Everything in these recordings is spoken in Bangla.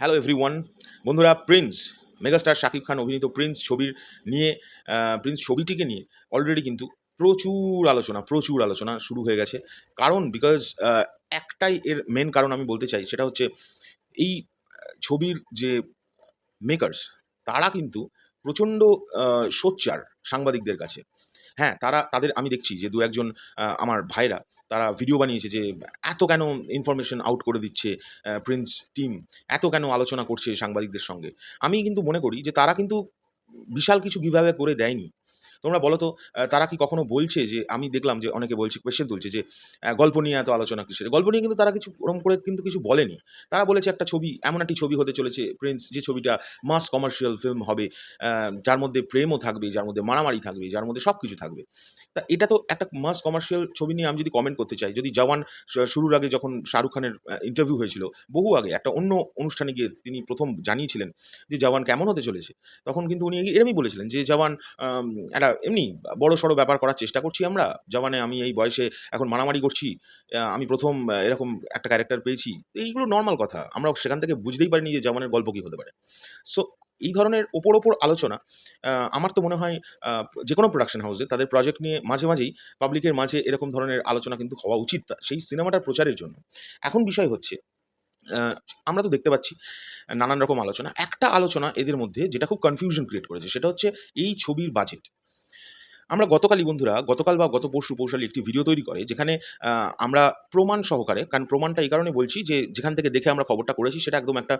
হ্যালো এভরিওয়ান বন্ধুরা প্রিন্স মেগাস্টার শাকিব খান অভিনীত প্রিন্স ছবির নিয়ে প্রিন্স ছবিটিকে নিয়ে অলরেডি কিন্তু প্রচুর আলোচনা প্রচুর আলোচনা শুরু হয়ে গেছে। কারণ বিকজ একটাই এর মেন কারণ আমি বলতে চাই, সেটা হচ্ছে এই ছবির যে মেকার্স তারা কিন্তু প্রচণ্ড সোচ্চার সাংবাদিকদের কাছে। হ্যাঁ তারা, তাদের, আমি দেখছি যে দু একজন আমার ভাইরা, তারা ভিডিও বানিয়েছে যে এত কেন ইনফরমেশন আউট করে দিচ্ছে প্রিন্স টিম এত কেন আলোচনা করছে সাংবাদিকদের সঙ্গে? আমি কিন্তু মনে করি যে তারা কিন্তু বিশাল কিছু গিভাবে করে দেয়নি। তোমরা বলো তো তারা কি কখনো বলছে যে, আমি দেখলাম যে অনেকে বলছে কোয়েশ্চেন তুলছে যে গল্প নিয়ে এত আলোচনা কিসের? গল্প নিয়ে কিন্তু তারা কিছু ওরম করে কিন্তু কিছু বলেনি। তারা বলেছে একটা ছবি, এমন একটি ছবি হতে চলেছে প্রিন্স যে ছবিটা মাস কমার্শিয়াল ফিল্ম হবে যার মধ্যে প্রেমও থাকবে, যার মধ্যে মারামারি থাকবে, যার মধ্যে সব কিছু থাকবে। তা এটা তো একটা মাস কমার্শিয়াল ছবি নিয়ে আমি যদি কমেন্ট করতে চাই, যদি জওয়ান শুরুর আগে যখন শাহরুখ খানের ইন্টারভিউ হয়েছিল, বহু আগে, একটা অন্য অনুষ্ঠানে গিয়ে তিনি প্রথম জানিয়েছিলেন যে, জওয়ান কেমন হতে চলেছে? তখন কিন্তু উনি এরমই বলেছিলেন যে, জওয়ান একটা এমনি বড় সড়ো ব্যাপার করার চেষ্টা করছি আমরা। জওয়ানে আমি এই বয়সে এখন মারামারি করছি আমি প্রথম এরকম একটা ক্যারেক্টার পেয়েছি। এইগুলো নর্মাল কথা। আমরা সেখান থেকে বুঝতেই পারিনি যে জওয়ানের গল্প কী হতে পারে। সো এই ধরনের ওপর ওপর আলোচনা আমার তো মনে হয় যে কোনো প্রোডাকশন হাউসে তাদের প্রজেক্ট নিয়ে মাঝে মাঝেই পাবলিকের মাঝে এরকম ধরনের আলোচনা কিন্তু হওয়া উচিত সেই সিনেমাটার প্রচারের জন্য। এখন বিষয় হচ্ছে আমরা তো দেখতে পাচ্ছি, নানান রকম আলোচনা। একটা আলোচনা এদের মধ্যে যেটা খুব কনফিউশন ক্রিয়েট করেছে, সেটা হচ্ছে এই ছবির বাজেট আমরা গতকালই বন্ধুরা, গতকাল বা গত পরশু পৌশালী একটি ভিডিও তৈরি করে, যেখানে আমরা প্রমাণ সহকারে, কারণ প্রমাণটা এই কারণে বলছি যে, যেখান থেকে দেখে আমরা খবরটা করেছি, সেটা একদম একটা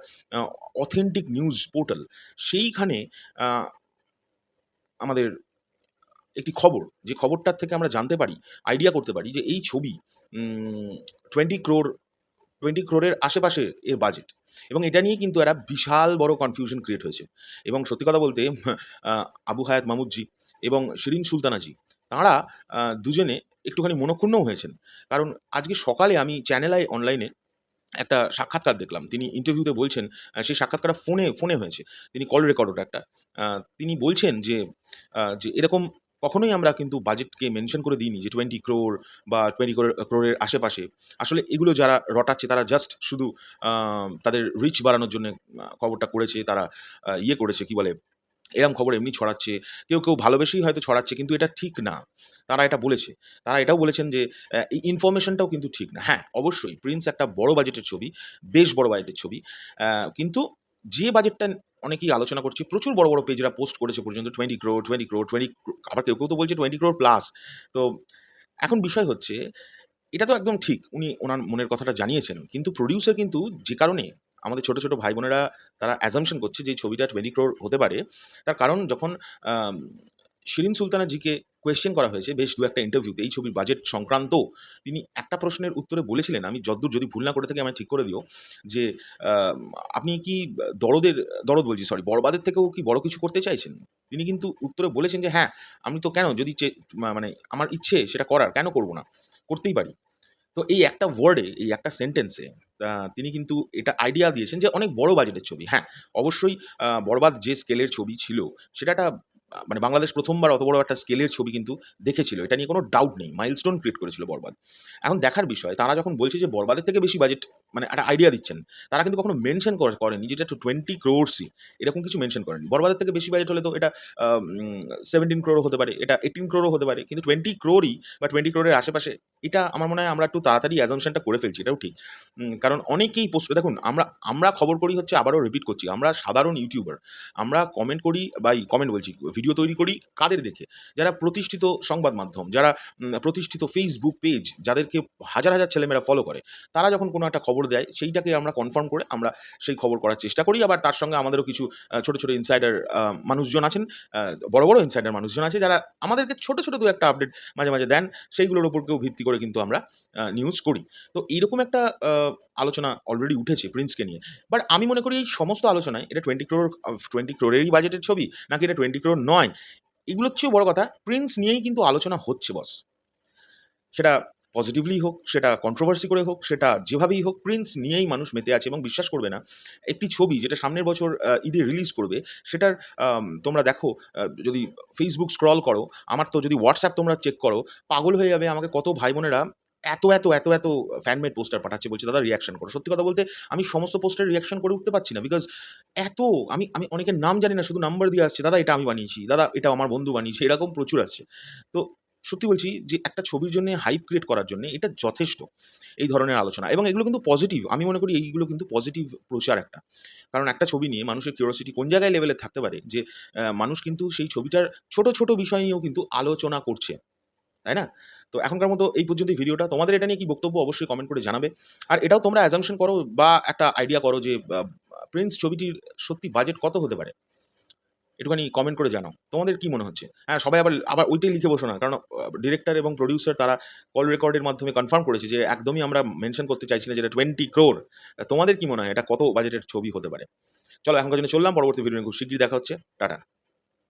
অথেন্টিক নিউজ পোর্টাল সেইখানে আমাদের একটি খবর, যে খবরটার থেকে আমরা জানতে পারি আইডিয়া করতে পারি যে এই ছবি টোয়েন্টি ক্রোর টোয়েন্টি ক্রোরের আশেপাশে এর বাজেট এবং এটা নিয়ে কিন্তু একটা বিশাল বড় কনফিউশন ক্রিয়েট হয়েছে। এবং সত্যি কথা বলতে আবু হায়াত মামুদজি এবং শিরিন সুলতানাজি, তাঁরা দুজনে একটুখানি মনক্ষুণ্ণও হয়েছেন। কারণ আজকে সকালে আমি চ্যানেল আই অনলাইনে একটা সাক্ষাৎকার দেখলাম। তিনি ইন্টারভিউতে বলছেন সেই সাক্ষাৎকারটা ফোনে ফোনে হয়েছে। তিনি কল রেকর্ডটা একটা। তিনি বলছেন যে যে এরকম কখনোই আমরা কিন্তু বাজেটকে মেনশন করে দিইনি যে টোয়েন্টি ক্রোর বা টোয়েন্টি ক্রোর ক্রোরের আশেপাশে। আসলে এগুলো যারা রটাচ্ছে, তারা জাস্ট শুধু তাদের রিচ বাড়ানোর জন্য খবরটা করেছে, তারা ইয়ে করেছে, কি বলে এরম খবর এমনি ছড়াচ্ছে। কেউ কেউ ভালোবেসেই হয়তো ছড়াচ্ছে, কিন্তু এটা ঠিক না। তারা এটা বলেছে। তারা এটাও বলেছেন যে এই ইনফরমেশনটাও কিন্তু ঠিক না। হ্যাঁ অবশ্যই প্রিন্স একটা বড় বাজেটের ছবি, বেশ বড় বাজেটের ছবি। কিন্তু যে বাজেটটা অনেকেই আলোচনা করছে, প্রচুর বড় বড় পেজরা পোস্ট করেছে পর্যন্ত twenty crore twenty crore twenty আবার কেউ কেউ তো বলছে টোয়েন্টি ক্রোর প্লাস তো এখন বিষয় হচ্ছে, এটা তো একদম ঠিক। উনি ওনার মনের কথাটা জানিয়েছেন। কিন্তু প্রডিউসার কিন্তু যে কারণে আমাদের ছোট ছোট ভাই বোনেরা তারা অ্যাজামশন করছে যে ছবিটা টোয়েন্টি ক্রোর হতে পারে। তার কারণ যখন আম, শিরিন সুলতানা জিকে কোয়েশ্চেন করা হয়েছে বেশ দু একটা ইন্টারভিউতে এই ছবির বাজেট সংক্রান্ত তিনি একটা প্রশ্নের উত্তরে বলেছিলেন আমি যদ্দূর যদি ভুল না করে থাকি আমায় ঠিক করে দিও যে আপনি কি দরদের দরদ বলছি সরি বরবাদের থেকেও কি বড় কিছু করতে চাইছেন? তিনি কিন্তু উত্তরে বলেছেন যে হ্যাঁ আমি তো কেন যদি মানে আমার ইচ্ছে সেটা করার কেন করব না? করতেই পারি। তো এই একটা ওয়ার্ডে এই একটা সেন্টেন্সে তিনি কিন্তু এটা আইডিয়া দিয়েছেন যে অনেক বড় বাজেটের ছবি। হ্যাঁ অবশ্যই বরবাদ যে স্কেলের ছবি ছিল, সেটা একটা মানে বাংলাদেশ প্রথমবার অত বড় একটা স্কেলের ছবি কিন্তু দেখেছিল। এটা নিয়ে কোনো ডাউট নেই। মাইলস্টোন ক্রিয়েট করেছিল বরবাদ। এখন দেখার বিষয়, তারা যখন বলছে যে বরবাদের থেকে বেশি বাজেট মানে একটা আইডিয়া দিচ্ছেন, তারা কিন্তু কখনো মেনশন করেনি যেটা টু টোয়েন্টি ক্রোর্সই এরকম কিছু মেনশন করেনি। বরবাদের থেকে বেশি বাজেট হলে তো এটা সেভেন্টিন ক্রোরও হতে পারে, এটা এইটিন ক্রোরও হতে পারে, কিন্তু টোয়েন্টি ক্রোরই বা টোয়েন্টি ক্রোরের আশেপাশে, এটা আমার মনে হয় আমরা একটু তাড়াতাড়ি অ্যাজামশনটা করে ফেলছি, এটাও ঠিক। কারণ অনেকেই পোস্ট দেখুন, আমরা আমরা খবর করি হচ্ছে, আবারও রিপিট করছি, আমরা সাধারণ ইউটিউবার আমরা কমেন্ট করি, বা কমেন্ট বলছি ভিডিও তৈরি করি কাদের দেখে? যারা প্রতিষ্ঠিত সংবাদ মাধ্যম, যারা প্রতিষ্ঠিত ফেসবুক পেজ যাদেরকে হাজার হাজার ছেলেমেয়েরা ফলো করে, তারা যখন কোনো একটা খবর দেয়, সেইটাকে আমরা কনফার্ম করে আমরা সেই খবর করার চেষ্টা করি। আবার তার সঙ্গে আমাদেরও কিছু ছোট ছোট ইনসাইডার মানুষজন আছেন বড় বড় ইনসাইডার মানুষজন আছে, যারা আমাদেরকে ছোট ছোট দু একটা আপডেট মাঝে মাঝে দেন, সেইগুলোর ওপরকেও ভিত্তি করে কিন্তু আমরা নিউজ করি। তো এইরকম একটা আলোচনা অলরেডি উঠেছে প্রিন্সকে নিয়ে। বাট আমি মনে করি এই সমস্ত আলোচনায় এটা টোয়েন্টি ক্রোর টোয়েন্টি ক্রোরেরই বাজেটের ছবি, নাকি এটা টোয়েন্টি ক্রোর নয়। এগুলোর চেয়েও বড় কথা প্রিন্স নিয়েই কিন্তু আলোচনা হচ্ছে বস সেটা পজিটিভলি হোক, সেটা কন্ট্রোভার্সি করে হোক, সেটা যেভাবেই হোক প্রিন্স নিয়েই মানুষ মেতে আছে এবং বিশ্বাস করবে না। একটি ছবি যেটা সামনের বছর ঈদে রিলিজ করবে, সেটার তোমরা দেখো যদি ফেসবুক স্ক্রল করো, আমার তো যদি হোয়াটসঅ্যাপ তোমরা চেক করো, পাগল হয়ে যাবে আমাকে কত ভাই বোনেরা এত এত এত এত ফ্যানমেড পোস্টার পাঠাচ্ছে, বলছে, দাদা রিয়াকশন করো। সত্যি কথা বলতে, আমি সমস্ত পোস্টার রিয়াকশন করে উঠতে পারছি না বিকজ এত, আমি আমি অনেকের নাম জানি না, শুধু নাম্বার দিয়ে আসছে, দাদা, এটা আমি বানিয়েছি, দাদা, এটা আমার বন্ধু বানিয়েছে, এরকম প্রচুর আসছে তো সত্যি বলছি যে, একটা ছবির জন্য হাইপ ক্রিয়েট করার জন্য এটা যথেষ্ট এই ধরনের আলোচনা, এবং এগুলো কিন্তু পজিটিভ আমি মনে করি এইগুলো কিন্তু পজিটিভ প্রচার একটা। কারণ একটা ছবি নিয়ে মানুষের কিউরিয়াসিটি কোন জায়গায় লেভেলে থাকতে পারে, যে মানুষ কিন্তু সেই ছবিটার ছোট ছোট বিষয় নিয়েও কিন্তু আলোচনা করছে, তাই না? তো এখনকার মতো এই পর্যন্ত ভিডিওটা। তোমাদের এটা নিয়ে কি বক্তব্য অবশ্যই কমেন্ট করে জানাবে। আর এটাও তোমরা অ্যাজামশন করো বা একটা আইডিয়া করো যে প্রিন্স ছবিটির সত্যি বাজেট কত হতে পারে। একটুখানি কমেন্ট করে জানাও। তোমাদের কি মনে হচ্ছে? হ্যাঁ সবাই আবার আবার ওইটাই লিখে বসো না। কারণ ডিরেক্টর এবং প্রডিউসার তারা কল রেকর্ডের মাধ্যমে কনফার্ম করেছে যে, একদমই আমরা মেনশন করতে চাইছি না যেটা টোয়েন্টি ক্রোর তোমাদের কি মনে হয়? এটা কত বাজেটের ছবি হতে পারে? চলো, এখনকার জন্য চললাম। পরবর্তী ভিডিও খুব শীঘ্রই দেখা হচ্ছে। টাটা।